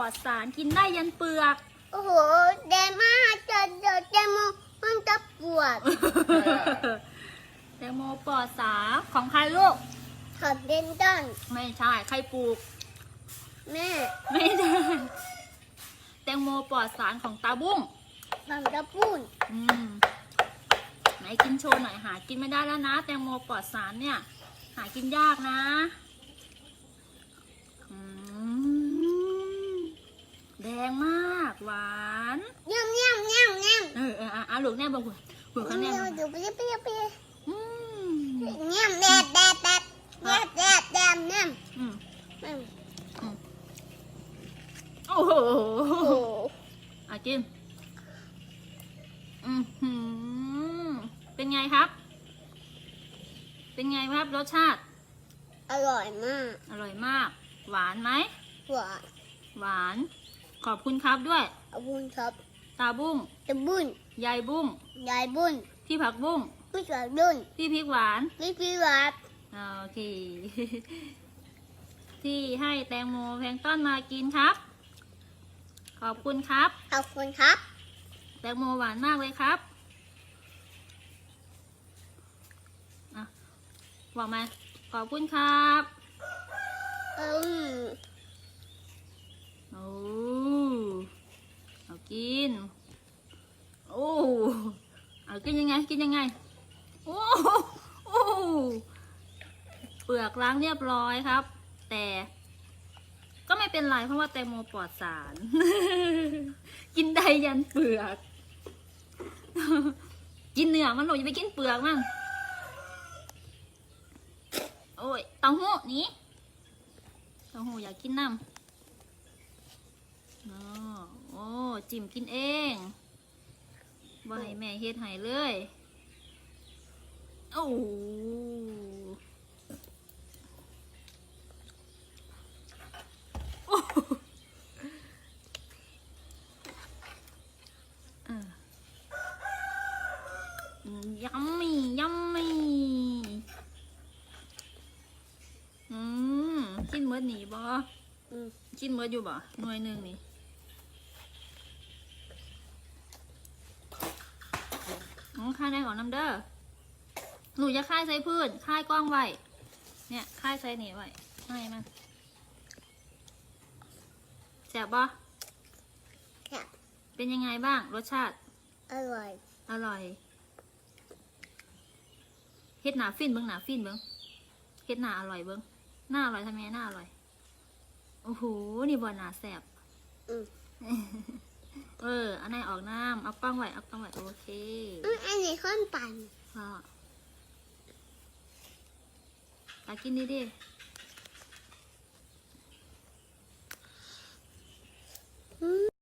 อดสารกินได้ยันเปลือก โอ้โหแดงมากจะเดี๋ยวแตงโมมันจะปวดแตงโมปลอดสารของใครลูก ถอดเดนตันไม่ใช่ใครปลูก แม่ไม่ได้แตงโมปลอดสารของตาบุ้งทำกระปุ้นอืมไหนกินโชว์หน่อยหากินไม่ได้แล้วนะ แตงโมปลอดสารเนี่ย หากินยากนะอืม แดงมากหวานเงี้ยมเงี้ยมเงี้ยมเงี้ยมเออเอออะอะลูกแน่บอกหัวหัวเขาแน่เงี้ยบอกมเดี๋ยวไปเดี๋ยวไปเดี๋ยวไปอืมเงี้ยมแดดแดดแดดแดดแดดแดดเงี้ยมอืมอืมโอ้โหโอ้โหอะกินอือหือเป็นไงครับ เป็นไงครับรสชาติ อร่อยมาก อร่อยมาก หวานไหมหวาน หวาน ขอบคุณครับด้วย ขอบคุณครับตาบุ้งจะบุ้นยายบุ้งยายบุ้นพี่ผักบุ้งผู้ชายบุ้นพี่พริกหวานพี่พี่วัดโอเค ที่ให้แตงโมแพลงต้อนมากินครับ ขอบคุณครับ ขอบคุณครับ แตงโมหวานมากเลยครับอะบอกมา ขอบคุณครับอืม โอ้เอากิน โอ้ เอากินยังไงกินยังไง โอ้โอ้เปลือกล้างเรียบร้อยครับ แต่ ก็ไม่เป็นไรเพราะว่าแตงโมปลอดสาร กินได้ยันเปลือก กินเนื้อมันหนูอย่าไปกินเปลือกมั่งโอ้ยเต้าหู้นี้เต้าหู้อยากกินน้ำอ๋อโอ้จิ้มกินเอง บ่ให้แม่เฮ็ดให้เลยโอ้โหโอ้โหเอออืมยัมมี่ยัมมี่อืมกินเมื่อหนีบ่อืมกินเมื่ออยู่บ่หน่วยหนึ่งนี่อืม ค่ายได้ของน้ำเด้อหนูจะค่ายใส่พื้นค่ายกล้องไว้เนี่ยค่ายใส่หนีไว้ให้มันแสบบ่ครับเป็นยังไงบ้าง รสชาติ อร่อย อร่อยเฮ็ดหนาฟินเบิ้งหนาฟินเบิ้งเฮ็ดหนาอร่อยเบิ้งหน้าอร่อยทำไมหน้าอร่อย โอ้โห นี่บอหนาแสบอืม เอออันไหนออกน้ำเอากล้องไว้เอากล้องไว้โอเคอืมอันนี้ข้นปั่นพอตากินดีดิ